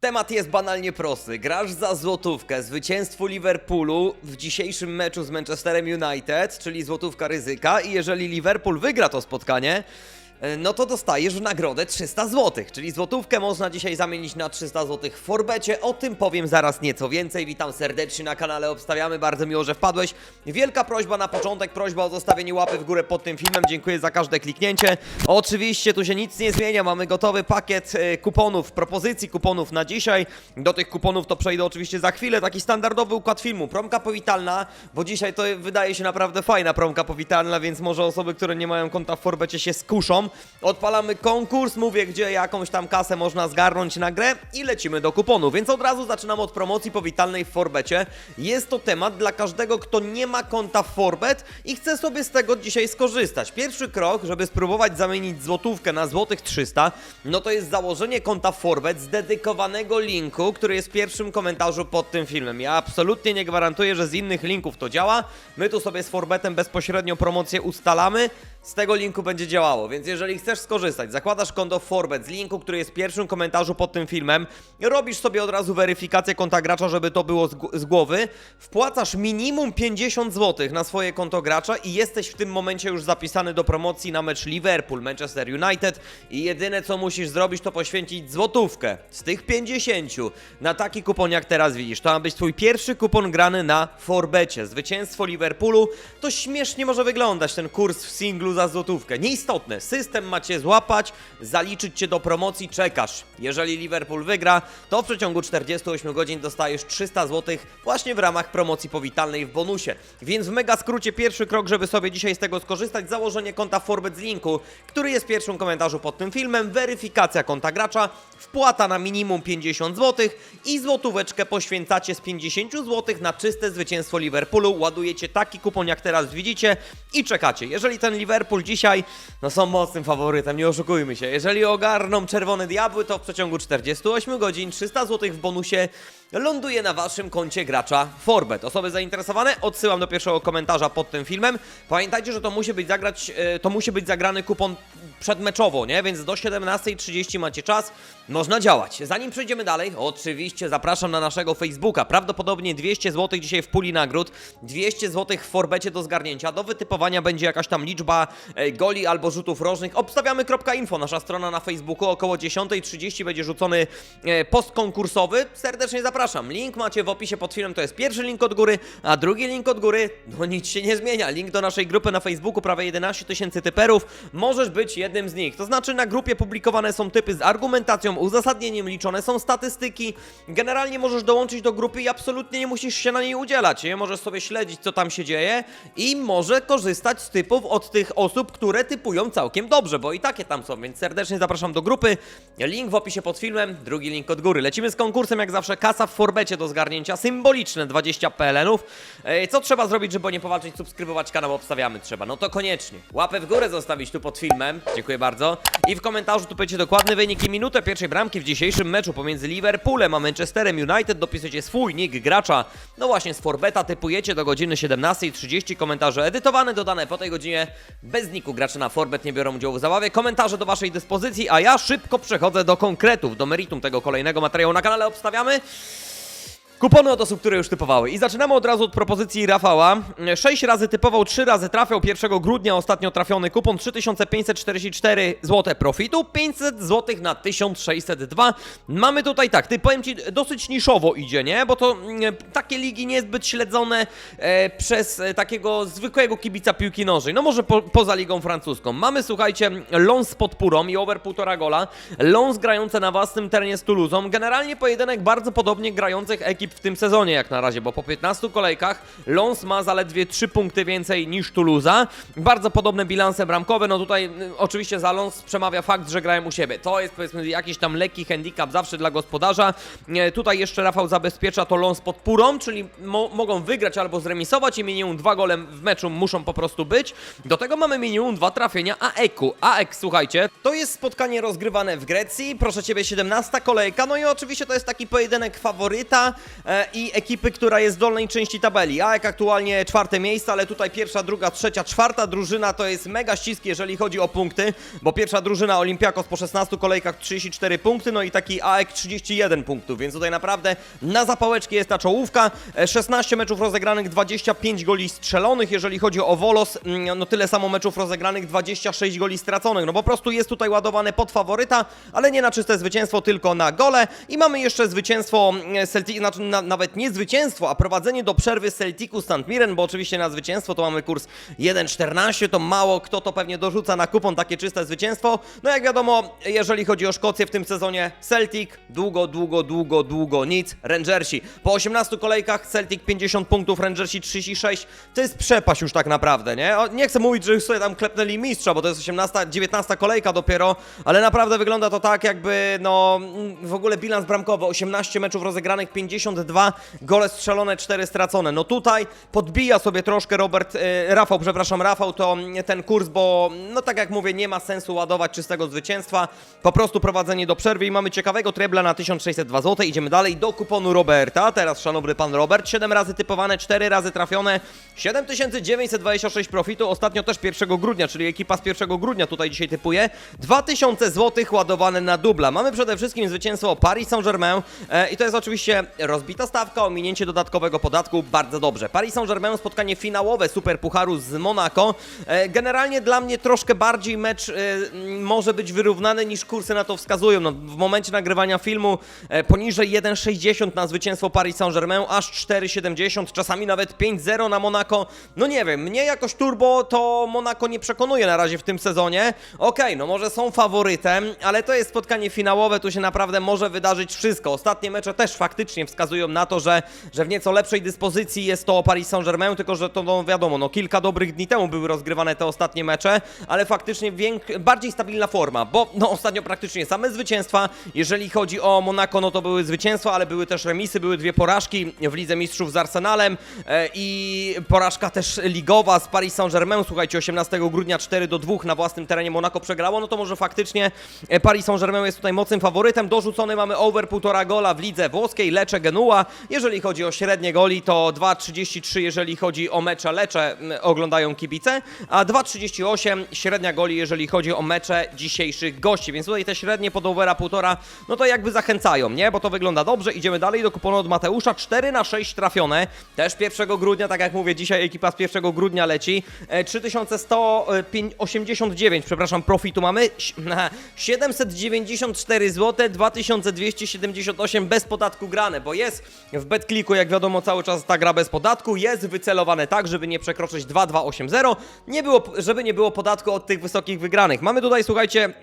Temat jest banalnie prosty. Grasz za złotówkę, zwycięstwo Liverpoolu w dzisiejszym meczu z Manchesterem United, czyli złotówka ryzyka i jeżeli Liverpool wygra to spotkanie, no to dostajesz w nagrodę 300 zł, czyli złotówkę można dzisiaj zamienić na 300 zł w Forbecie. O tym powiem zaraz nieco więcej. Witam serdecznie na kanale Obstawiamy, bardzo miło, że wpadłeś. Wielka prośba na początek, prośba o zostawienie łapy w górę pod tym filmem. Dziękuję za każde kliknięcie. Oczywiście tu się nic nie zmienia, mamy gotowy pakiet e, kuponów, propozycji kuponów na dzisiaj. Do tych kuponów to przejdę oczywiście za chwilę. Taki standardowy układ filmu. Promka powitalna, bo dzisiaj to wydaje się naprawdę fajna promka powitalna, więc może osoby, które nie mają konta w Forbecie się skuszą. Odpalamy konkurs, mówię gdzie jakąś tam kasę można zgarnąć na grę i lecimy do kuponu. Więc od razu zaczynam od promocji powitalnej w Forbecie. Jest to temat dla każdego, kto nie ma konta w Forbet i chce sobie z tego dzisiaj skorzystać. Pierwszy krok, żeby spróbować zamienić złotówkę na złotych 300, no to jest założenie konta Forbet z dedykowanego linku, który jest w pierwszym komentarzu pod tym filmem. Ja absolutnie nie gwarantuję, że z innych linków to działa. My tu sobie z Forbetem bezpośrednio promocję ustalamy. Z tego linku będzie działało, więc jeżeli chcesz skorzystać, zakładasz konto w Forbet z linku, który jest w pierwszym komentarzu pod tym filmem, robisz sobie od razu weryfikację konta gracza, żeby to było z głowy, wpłacasz minimum 50 zł na swoje konto gracza i jesteś w tym momencie już zapisany do promocji na mecz Liverpool, Manchester United i jedyne co musisz zrobić to poświęcić złotówkę z tych 50 na taki kupon jak teraz widzisz. To ma być twój pierwszy kupon grany na Forbecie. Zwycięstwo Liverpoolu to śmiesznie może wyglądać ten kurs w singlu za złotówkę. Nieistotne, system macie złapać, zaliczyć cię do promocji, czekasz. Jeżeli Liverpool wygra, to w przeciągu 48 godzin dostajesz 300 zł właśnie w ramach promocji powitalnej w bonusie. Więc w mega skrócie pierwszy krok, żeby sobie dzisiaj z tego skorzystać, założenie konta Forbet z linku, który jest w pierwszym komentarzu pod tym filmem, weryfikacja konta gracza, wpłata na minimum 50 zł i złotóweczkę poświęcacie z 50 zł na czyste zwycięstwo Liverpoolu. Ładujecie taki kupon jak teraz widzicie i czekacie. Jeżeli ten Liverpool dzisiaj, no są mocnym faworytem, nie oszukujmy się. Jeżeli ogarną czerwone diabły, to w przeciągu 48 godzin 300 zł w bonusie ląduje na waszym koncie gracza Forbet. Osoby zainteresowane odsyłam do pierwszego komentarza pod tym filmem. Pamiętajcie, że to musi być zagrać, e, to musi być zagrany kupon przedmeczowo, nie? Więc do 17.30 macie czas, można działać. Zanim przejdziemy dalej, oczywiście zapraszam na naszego Facebooka. Prawdopodobnie 200 zł dzisiaj w puli nagród, 200 zł w Forbecie do zgarnięcia. Do wytypowania będzie jakaś tam liczba e, goli albo rzutów rożnych. Obstawiamy.info, nasza strona na Facebooku. Około 10.30 będzie rzucony e, post konkursowy. Serdecznie zapraszam. Link macie w opisie pod filmem, to jest pierwszy link od góry, a drugi link od góry, no nic się nie zmienia. Link do naszej grupy na Facebooku, prawie 11 tysięcy typerów. Możesz być jednym z nich. To znaczy na grupie publikowane są typy z argumentacją, uzasadnieniem, liczone są statystyki. Generalnie możesz dołączyć do grupy i absolutnie nie musisz się na niej udzielać. Nie? Możesz sobie śledzić, co tam się dzieje i może korzystać z typów od tych osób, które typują całkiem dobrze, bo i takie tam są, więc serdecznie zapraszam do grupy. Link w opisie pod filmem, drugi link od góry. Lecimy z konkursem, jak zawsze kasa w Forbecie do zgarnięcia, symboliczne 20 PLN-ów. E, Co trzeba zrobić, żeby nie powalczyć, subskrybować kanał, obstawiamy trzeba. No to koniecznie. Łapę w górę zostawić tu pod filmem, dziękuję bardzo. I w komentarzu tu będzie dokładny wynik i minutę pierwszej bramki w dzisiejszym meczu pomiędzy Liverpoolem a Manchesterem United. Dopisujecie swój nick gracza, no właśnie z Forbeta, typujecie do godziny 17.30. Komentarze edytowane, dodane po tej godzinie. Bez niku gracze na Forbet nie biorą udziału w zabawie. Komentarze do waszej dyspozycji, a ja szybko przechodzę do konkretów, do meritum tego kolejnego materiału na kanale. Obstawiamy. Kupony od osób, które już typowały. I zaczynamy od razu od propozycji Rafała. 6 razy typował, 3 razy trafiał. 1 grudnia ostatnio trafiony kupon 3544 zł profitu, 500 zł na 1602. Mamy tutaj tak, ty powiem ci, dosyć niszowo idzie, nie? Bo to mm, takie ligi niezbyt śledzone e, przez e, takiego zwykłego kibica piłki nożnej. No może po, poza ligą francuską. Mamy, słuchajcie, Lons pod Purą i over 1,5 gola. Lons grające na własnym terenie z Toulousą. Generalnie pojedynek bardzo podobnie grających ekip w tym sezonie jak na razie, bo po 15 kolejkach Lons ma zaledwie 3 punkty więcej niż Toulousa. Bardzo podobne bilanse bramkowe, no tutaj y, oczywiście za Lons przemawia fakt, że grają u siebie. To jest powiedzmy jakiś tam lekki handicap zawsze dla gospodarza. Tutaj jeszcze Rafał zabezpiecza to Lons pod Purą, czyli mo mogą wygrać albo zremisować i minimum dwa gole w meczu muszą po prostu być. Do tego mamy minimum dwa trafienia AEK-u. AEK, słuchajcie, to jest spotkanie rozgrywane w Grecji, proszę Ciebie 17 kolejka, no i oczywiście to jest taki pojedynek faworyta i ekipy, która jest w dolnej części tabeli. AEK aktualnie czwarte miejsce, ale tutaj pierwsza, druga, trzecia, czwarta drużyna to jest mega ścisk, jeżeli chodzi o punkty, bo pierwsza drużyna Olimpiakos po 16 kolejkach 34 punkty, no i taki AEK 31 punktów, więc tutaj naprawdę na zapałeczki jest ta czołówka. E, 16 meczów rozegranych, 25 goli strzelonych, jeżeli chodzi o Wolos, mm, no tyle samo meczów rozegranych, 26 goli straconych, no po prostu jest tutaj ładowane pod faworyta, ale nie na czyste zwycięstwo, tylko na gole i mamy jeszcze zwycięstwo mm, Celtic, znaczy na, nawet nie zwycięstwo, a prowadzenie do przerwy Celticu St. Mirren, bo oczywiście na zwycięstwo to mamy kurs 1,14, to mało kto to pewnie dorzuca na kupon takie czyste zwycięstwo. No jak wiadomo, jeżeli chodzi o Szkocję w tym sezonie, Celtic długo, długo, długo, długo nic, Rangersi. Po 18 kolejkach Celtic 50 punktów, Rangersi 36, to jest przepaść już tak naprawdę, nie? Nie chcę mówić, że już sobie tam klepnęli mistrza, bo to jest 18, 19 kolejka dopiero, ale naprawdę wygląda to tak jakby, no, w ogóle bilans bramkowy, 18 meczów rozegranych, 52, gole strzelone, 4 stracone. No tutaj podbija sobie troszkę Robert, e, Rafał, przepraszam, Rafał, to mm, ten kurs, bo no tak jak mówię, nie ma sensu ładować czystego zwycięstwa, po prostu prowadzenie do przerwy i mamy ciekawego trebla na 1602 zł. Idziemy dalej do kuponu Roberta, teraz szanowny pan Robert, 7 razy typowane, 4 razy trafione, 7926 profitu, ostatnio też 1 grudnia, czyli ekipa z 1 grudnia tutaj dzisiaj typuje, 2000 zł ładowane na dubla. Mamy przede wszystkim zwycięstwo Paris Saint-Germain e, i to jest oczywiście rozbita stawka, ominięcie dodatkowego podatku, bardzo dobrze. Paris Saint-Germain, spotkanie finałowe Super Pucharu z Monaco. E, generalnie dla mnie troszkę bardziej mecz e, może być wyrównany niż kursy na to wskazują. No, w momencie nagrywania filmu e, poniżej 1,60 na zwycięstwo Paris Saint-Germain, aż 4,70, czasami nawet 5,0 na Monaco. No nie wiem, mnie jakoś turbo to Monaco nie przekonuje na razie w tym sezonie. Okej, no może są faworytem, ale to jest spotkanie finałowe, tu się naprawdę może wydarzyć wszystko. Ostatnie mecze też faktycznie wskazują na to, że, że w nieco lepszej dyspozycji jest to Paris Saint-Germain, tylko że to no wiadomo, no kilka dobrych dni temu były rozgrywane te ostatnie mecze, ale faktycznie bardziej stabilna forma, bo no ostatnio praktycznie same zwycięstwa. Jeżeli chodzi o Monaco, no to były zwycięstwa, ale były też remisy, były dwie porażki w Lidze Mistrzów z Arsenalem e, i porażka też ligowa z Paris Saint-Germain. Słuchajcie, 18 grudnia 4 do 2 na własnym terenie Monaco przegrało, no to może faktycznie e, Paris Saint-Germain jest tutaj mocnym faworytem. Dorzucony mamy over 1,5 gola w lidze włoskiej, Lecce Jeżeli chodzi o średnie goli, to 2,33 jeżeli chodzi o mecze Lecce m, oglądają kibice, a 2,38 średnia goli, jeżeli chodzi o mecze dzisiejszych gości. Więc tutaj te średnie pod overa 1,5, no to jakby zachęcają, nie? Bo to wygląda dobrze. Idziemy dalej do kuponu od Mateusza. 4 na 6 trafione. Też 1 grudnia, tak jak mówię, dzisiaj ekipa z 1 grudnia leci. E, 3189, przepraszam, profitu mamy. Ś- 794 zł, 2278 bez podatku grane, bo jest w BetClicku, jak wiadomo, cały czas ta gra bez podatku. Jest wycelowane tak, żeby nie przekroczyć 2280, nie było, żeby nie było podatku od tych wysokich wygranych. Mamy tutaj, słuchajcie,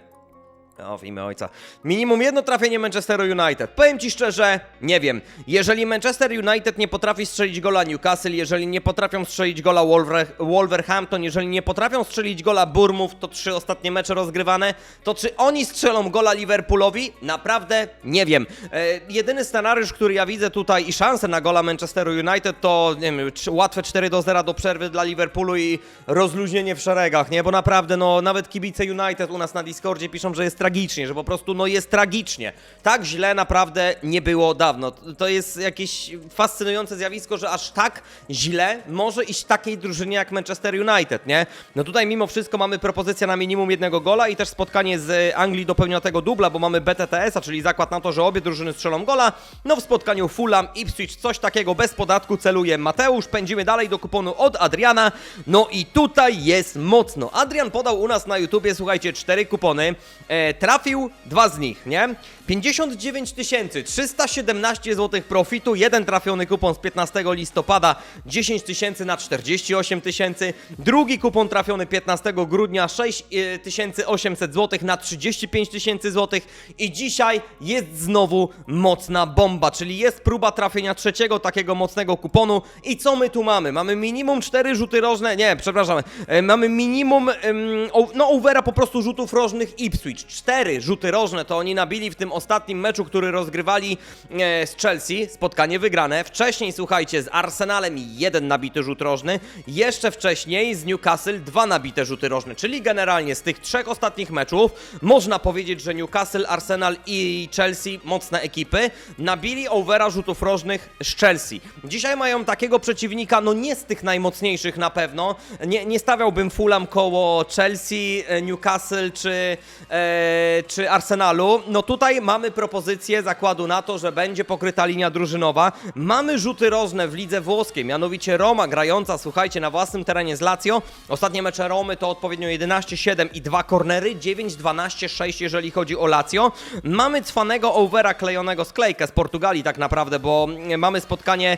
o, w imię ojca. Minimum jedno trafienie Manchesteru United. Powiem ci szczerze, nie wiem. Jeżeli Manchester United nie potrafi strzelić gola Newcastle, jeżeli nie potrafią strzelić gola Wolver Wolverhampton, jeżeli nie potrafią strzelić gola Bournemouth, to trzy ostatnie mecze rozgrywane, to czy oni strzelą gola Liverpoolowi? Naprawdę nie wiem. E, jedyny scenariusz, który ja widzę tutaj i szansę na gola Manchesteru United to nie wiem, łatwe 4 do 0 do przerwy dla Liverpoolu i rozluźnienie w szeregach, nie? Bo naprawdę, no, nawet kibice United u nas na Discordzie piszą, że jest tragicznie, że po prostu, no, jest tragicznie. Tak źle naprawdę nie było dawno. To jest jakieś fascynujące zjawisko, że aż tak źle może iść takiej drużynie jak Manchester United, nie? No tutaj mimo wszystko mamy propozycję na minimum jednego gola i też spotkanie z Anglii dopełnia tego dubla, bo mamy BTTS-a, czyli zakład na to, że obie drużyny strzelą gola. No w spotkaniu Fulham, Ipswich, coś takiego bez podatku celuje Mateusz. Pędzimy dalej do kuponu od Adriana. No i tutaj jest mocno. Adrian podał u nas na YouTubie, słuchajcie, cztery kupony. E, trafił dwa z nich, nie? 59 317 zł profitu, jeden trafiony kupon z 15 listopada 10 tysięcy na 48 tysięcy, drugi kupon trafiony 15 grudnia 6800 zł na 35 tysięcy złotych i dzisiaj jest znowu mocna bomba, czyli jest próba trafienia trzeciego takiego mocnego kuponu i co my tu mamy? Mamy minimum 4 rzuty rożne, nie, przepraszam, e, mamy minimum, no overa po prostu rzutów rożnych Ipswich, cztery rzuty rożne to oni nabili w tym ostatnim meczu, który rozgrywali e, z Chelsea. Spotkanie wygrane. Wcześniej, słuchajcie, z Arsenalem jeden nabity rzut rożny. Jeszcze wcześniej z Newcastle dwa nabite rzuty rożne. Czyli generalnie z tych trzech ostatnich meczów można powiedzieć, że Newcastle, Arsenal i Chelsea, mocne ekipy, nabili overa rzutów rożnych z Chelsea. Dzisiaj mają takiego przeciwnika, no nie z tych najmocniejszych na pewno. Nie, nie stawiałbym Fulham koło Chelsea, e, Newcastle czy, e, czy Arsenalu. No tutaj mamy propozycję zakładu na to, że będzie pokryta linia drużynowa. Mamy rzuty rożne w lidze włoskiej, mianowicie Roma grająca, słuchajcie, na własnym terenie z Lazio. Ostatnie mecze Romy to odpowiednio 11-7 i 2 kornery, 9-12-6 jeżeli chodzi o Lazio. Mamy cwanego overa klejonego sklejkę z Portugalii tak naprawdę, bo mm, mamy spotkanie E,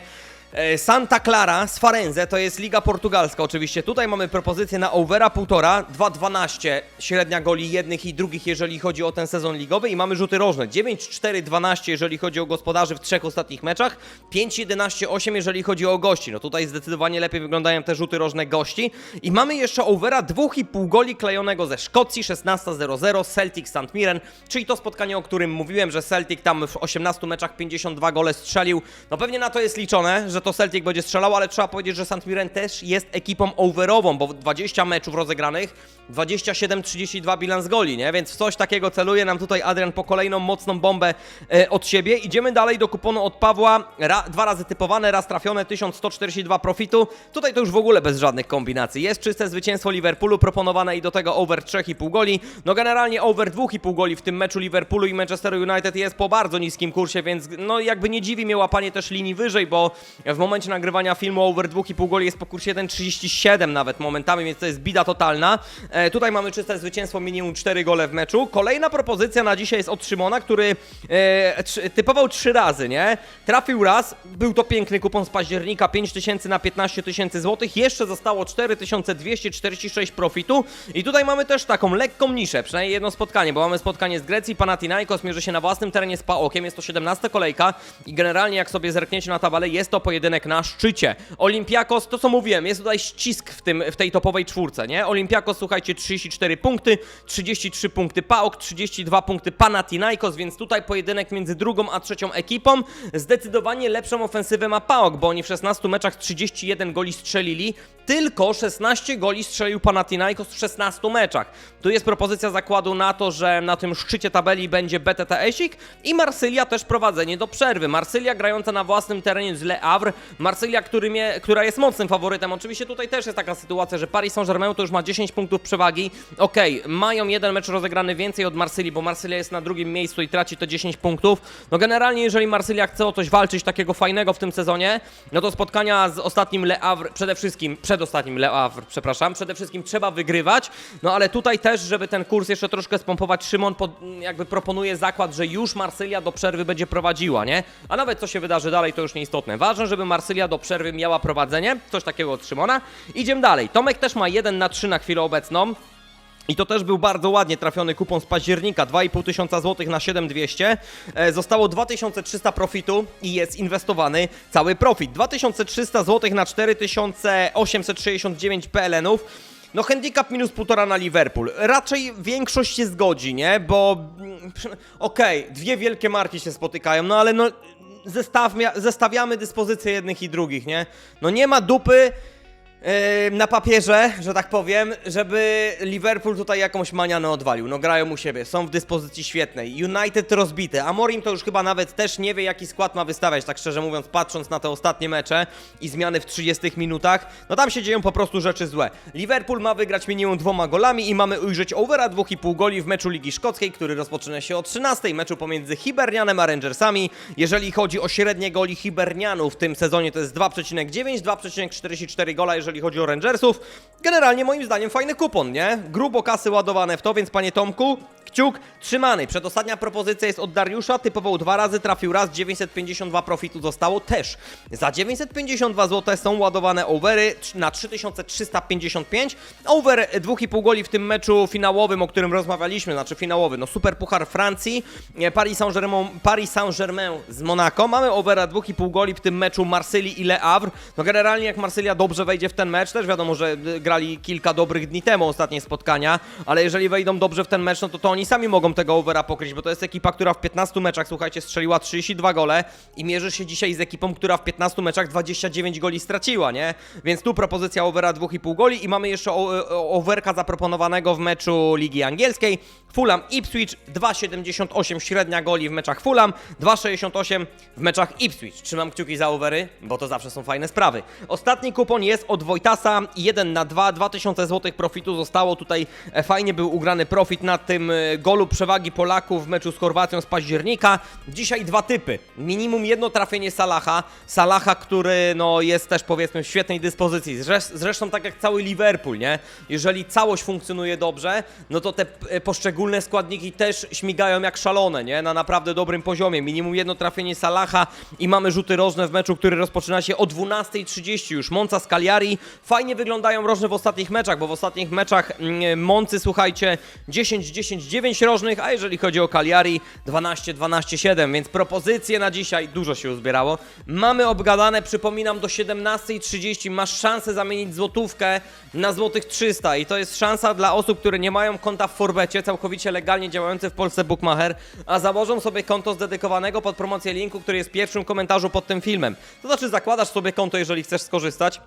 Santa Clara z Farenze, to jest Liga Portugalska oczywiście. Tutaj mamy propozycję na overa 1,5, 2,12 średnia goli jednych i drugich, jeżeli chodzi o ten sezon ligowy i mamy rzuty rożne. 9-4-12, jeżeli chodzi o gospodarzy w trzech ostatnich meczach, 5-11-8, jeżeli chodzi o gości. No tutaj zdecydowanie lepiej wyglądają te rzuty rożne gości. I mamy jeszcze overa 2,5 goli klejonego ze Szkocji, 16-0-0, Celtic St. Mirren, czyli to spotkanie, o którym mówiłem, że Celtic tam w 18 meczach 52 gole strzelił. No pewnie na to jest liczone, że to Celtic będzie strzelał, ale trzeba powiedzieć, że St. Mirren też jest ekipą overową, bo 20 meczów rozegranych, 27-32 bilans goli, nie? Więc w coś takiego celuje nam tutaj Adrian po kolejną mocną bombę e, od siebie. Idziemy dalej do kuponu od Pawła, Ra, dwa razy typowane, raz trafione, 1142 profitu. Tutaj to już w ogóle bez żadnych kombinacji. Jest czyste zwycięstwo Liverpoolu proponowane i do tego over 3,5 goli. No generalnie over 2,5 goli w tym meczu Liverpoolu i Manchester United jest po bardzo niskim kursie, więc no jakby nie dziwi mnie łapanie też linii wyżej, bo w momencie nagrywania filmu over 2,5 goli jest po kursie 1,37 nawet momentami, więc to jest bida totalna. E, tutaj mamy czyste zwycięstwo, minimum 4 gole w meczu. Kolejna propozycja na dzisiaj jest od Szymona, który e, typował 3 razy, nie? Trafił raz, był to piękny kupon z października, 5 tysięcy na 15 tysięcy złotych, jeszcze zostało 4246 profitu i tutaj mamy też taką lekką niszę, przynajmniej jedno spotkanie, bo mamy spotkanie z Grecji, Panathinaikos mierzy się na własnym terenie z Paokiem, jest to 17 kolejka i generalnie jak sobie zerkniecie na tabelę, jest to pojedynek na szczycie. Olympiakos, to co mówiłem, jest tutaj ścisk w, tym, w tej topowej czwórce, nie? Olympiakos, słuchajcie, 34 punkty, 33 punkty Paok, 32 punkty Panathinaikos, więc tutaj pojedynek między drugą a trzecią ekipą. Zdecydowanie lepszą ofensywę ma Paok, bo oni w 16 meczach 31 goli strzelili, tylko 16 goli strzelił Panathinaikos w 16 meczach. Tu jest propozycja zakładu na to, że na tym szczycie tabeli będzie BTT Esik i Marsylia też prowadzenie do przerwy. Marsylia grająca na własnym terenie z Le Havre, Marsylia, który która jest mocnym faworytem. Oczywiście tutaj też jest taka sytuacja, że Paris Saint-Germain to już ma 10 punktów przewagi. Okej, mają jeden mecz rozegrany więcej od Marsylii, bo Marsylia jest na drugim miejscu i traci to 10 punktów. No generalnie, jeżeli Marsylia chce o coś walczyć takiego fajnego w tym sezonie, no to spotkania z ostatnim Le Havre, przede wszystkim, przedostatnim Le Havre, przepraszam, przede wszystkim trzeba wygrywać. No ale tutaj też, żeby ten kurs jeszcze troszkę spompować, Szymon pod, jakby proponuje zakład, że już Marsylia do przerwy będzie prowadziła, nie? A nawet co się wydarzy dalej, to już nieistotne. Ważne, żeby Marsylia do przerwy miała prowadzenie, coś takiego od Szymona. Idziemy dalej. Tomek też ma 1 na 3 na chwilę obecną. I to też był bardzo ładnie trafiony kupon z października, 2,5 tysiąca złotych na 7200. E, zostało 2300 profitu i jest inwestowany cały profit. 2300 złotych na 4869 PLN-ów. No handicap minus półtora na Liverpool. Raczej większość się zgodzi, nie? Bo mm, okej, dwie wielkie marki się spotykają, no ale no zestawia, zestawiamy dyspozycje jednych i drugich, nie? No nie ma dupy Na papierze, że tak powiem, żeby Liverpool tutaj jakąś manianę odwalił. No grają u siebie, są w dyspozycji świetnej. United rozbite. Amorim to już chyba nawet też nie wie, jaki skład ma wystawiać, tak szczerze mówiąc, patrząc na te ostatnie mecze i zmiany w 30 minutach. No tam się dzieją po prostu rzeczy złe. Liverpool ma wygrać minimum dwoma golami i mamy ujrzeć overa 2,5 goli w meczu Ligi Szkockiej, który rozpoczyna się o 13 meczu pomiędzy Hibernianem a Rangersami. Jeżeli chodzi o średnie goli Hibernianów w tym sezonie, to jest 2,9, 2,44 gola, jeżeli chodzi o Rangersów. Generalnie moim zdaniem fajny kupon, nie? Grubo kasy ładowane w to, więc panie Tomku, kciuk trzymany. Przedostatnia propozycja jest od Dariusza, typował dwa razy, trafił raz, 952 profitu zostało też. Za 952 zł są ładowane overy na 3355. Over 2,5 goli w tym meczu finałowym, o którym rozmawialiśmy, znaczy finałowy, no super puchar Francji, e, Paris Saint-Germain Paris Saint-Germain z Monaco. Mamy overa 2,5 goli w tym meczu Marsylii i Le Havre. No generalnie jak Marsylia dobrze wejdzie w ten mecz, też wiadomo, że y, grali kilka dobrych dni temu ostatnie spotkania, ale jeżeli wejdą dobrze w ten mecz, no to to oni sami mogą tego overa pokryć, bo to jest ekipa, która w 15 meczach, słuchajcie, strzeliła 32 gole i mierzy się dzisiaj z ekipą, która w 15 meczach 29 goli straciła, nie? Więc tu propozycja overa 2,5 goli i mamy jeszcze o- o- overka zaproponowanego w meczu Ligi Angielskiej. Fulham Ipswich 2,78 średnia goli w meczach Fulham, 2,68 w meczach Ipswich. Trzymam kciuki za overy, bo to zawsze są fajne sprawy. Ostatni kupon jest od Wojtasa 1 na 2, 2000 zł profitu zostało. Tutaj e, fajnie był ugrany profit na tym e, golu przewagi Polaków w meczu z Chorwacją z października. Dzisiaj dwa typy. Minimum jedno trafienie Salaha. Salaha, który no, jest też powiedzmy w świetnej dyspozycji. Zresz- Zresztą tak jak cały Liverpool, nie? Jeżeli całość funkcjonuje dobrze, no to te e, poszczególne składniki też śmigają jak szalone, nie? Na naprawdę dobrym poziomie. Minimum jedno trafienie Salaha i mamy rzuty rożne w meczu, który rozpoczyna się o 12.30 już. Monca z Cagliari. Fajnie wyglądają rożne w ostatnich meczach, bo w ostatnich meczach mm, Moncy, słuchajcie, 10-10-9 rożnych, a jeżeli chodzi o Cagliari 12-12-7, więc propozycje na dzisiaj dużo się uzbierało. Mamy obgadane, przypominam, do 17.30 masz szansę zamienić złotówkę na złotych 300 i to jest szansa dla osób, które nie mają konta w Forbecie, całkowicie legalnie działający w Polsce Bookmacher, a założą sobie konto zdedykowanego pod promocję linku, który jest w pierwszym komentarzu pod tym filmem. To znaczy zakładasz sobie konto, jeżeli chcesz skorzystać,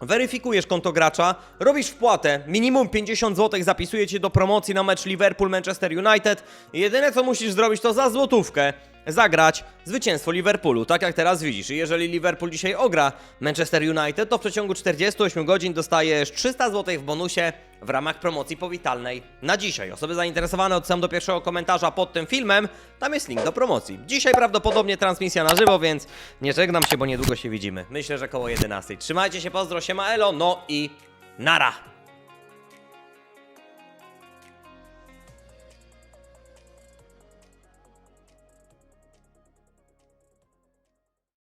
Weryfikujesz konto gracza, robisz wpłatę, minimum 50 zł zapisuje cię do promocji na mecz Liverpool-Manchester United. Jedyne co musisz zrobić to za złotówkę zagrać zwycięstwo Liverpoolu, tak jak teraz widzisz. I jeżeli Liverpool dzisiaj ogra Manchester United, to w przeciągu 48 godzin dostajesz 300 zł w bonusie w ramach promocji powitalnej na dzisiaj. Osoby zainteresowane odsyłam do pierwszego komentarza pod tym filmem, tam jest link do promocji. Dzisiaj prawdopodobnie transmisja na żywo, więc nie żegnam się, bo niedługo się widzimy. Myślę, że koło 11. Trzymajcie się, pozdro, siema elo, no i nara!